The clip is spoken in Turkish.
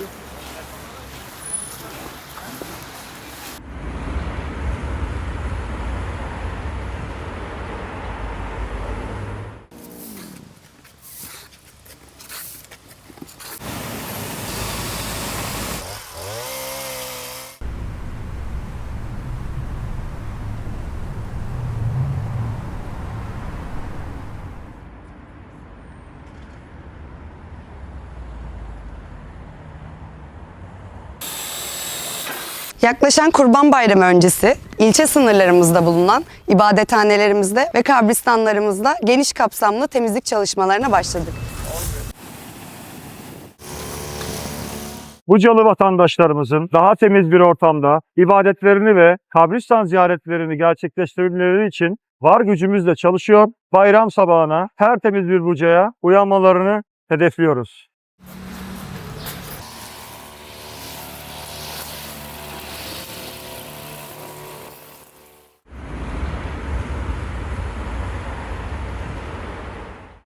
you. Yaklaşan Kurban Bayramı öncesi ilçe sınırlarımızda bulunan ibadethanelerimizde ve kabristanlarımızda geniş kapsamlı temizlik çalışmalarına başladık. Bucalı vatandaşlarımızın daha temiz bir ortamda ibadetlerini ve kabristan ziyaretlerini gerçekleştirebilmeleri için var gücümüzle çalışıyor. Bayram sabahına her temiz bir bucaya uyanmalarını hedefliyoruz.